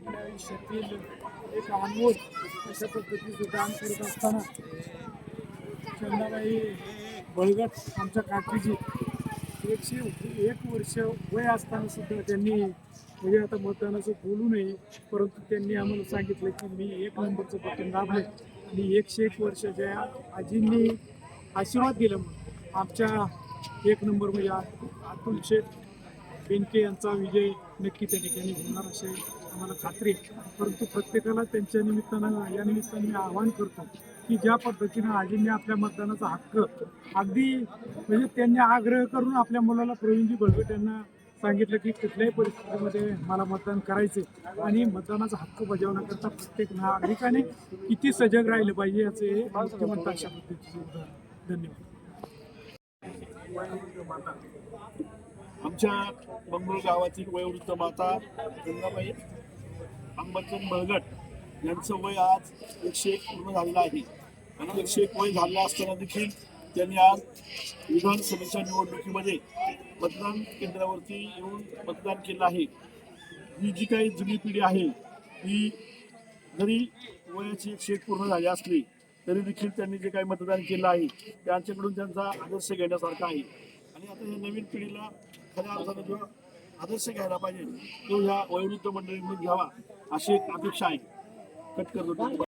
आपल्या आयुष्यातील एक अनमोल अशा पद्धतीचं काम करत असताना चंदाबाई बळगट आमच्या काकीजी एकशे एक वर्ष वय असताना सुद्धा त्यांनी म्हणजे आता मतदानाचं बोलू नये परंतु त्यांनी आम्हाला सांगितलं की मी एक नंबरचं बटन दाबलं आणि एकशे एक वर्ष ज्या आजींनी आशीर्वाद दिला म्हणून आमच्या एक नंबर म्हणजे अतुल शेठ बेनके यांचा विजय नक्की त्या ठिकाणी होणार असे आम्हाला खात्री आहे. परंतु प्रत्येकाला त्यांच्या निमित्तानं या निमित्तानं मी आवाहन करतो की ज्या पद्धतीनं आजींनी आपल्या मतदानाचा हक्क अगदी म्हणजे त्यांनी आग्रह करून आपल्या मुलाला प्रवीणजी बळगट यांना सांगितलं की कुठल्याही परिस्थितीमध्ये मला मतदान करायचे आणि मतदानाचा हक्क बजावण्याकरता प्रत्येक नागरिकाने किती सजग राहिलं पाहिजे याचे हे मुख्यमंत्री अशा पद्धतीचे उदाहरण. धन्यवाद. आमच्या बंगळूर गावातील वयोवृद्ध माता गंगाबाई अंबरचंद बळगट यांचं वय आज एकशे एक पूर्ण झालेलं आहे. आणि एकशे एक वय झालं असताना देखील त्यांनी आज विधानसभेच्या निवडणुकीमध्ये मतदान केंद्रावरती येऊन मतदान केलं आहे. ही जी काही जुनी पिढी आहे ही जरी वयाची एकशे एक पूर्ण झाली असली तरी देखील त्यांनी जे काही मतदान केलं आहे त्यांच्याकडून त्यांचा आदर्श घेण्यासारखा आहे. आणि आता या नवीन पिढीला खऱ्या अर्थानं किंवा आदर्श घ्यायला पाहिजे. तो ह्या वयोवृद्ध मंडळींनी घ्यावा अशी एक अपेक्षा आहे. कट करतो.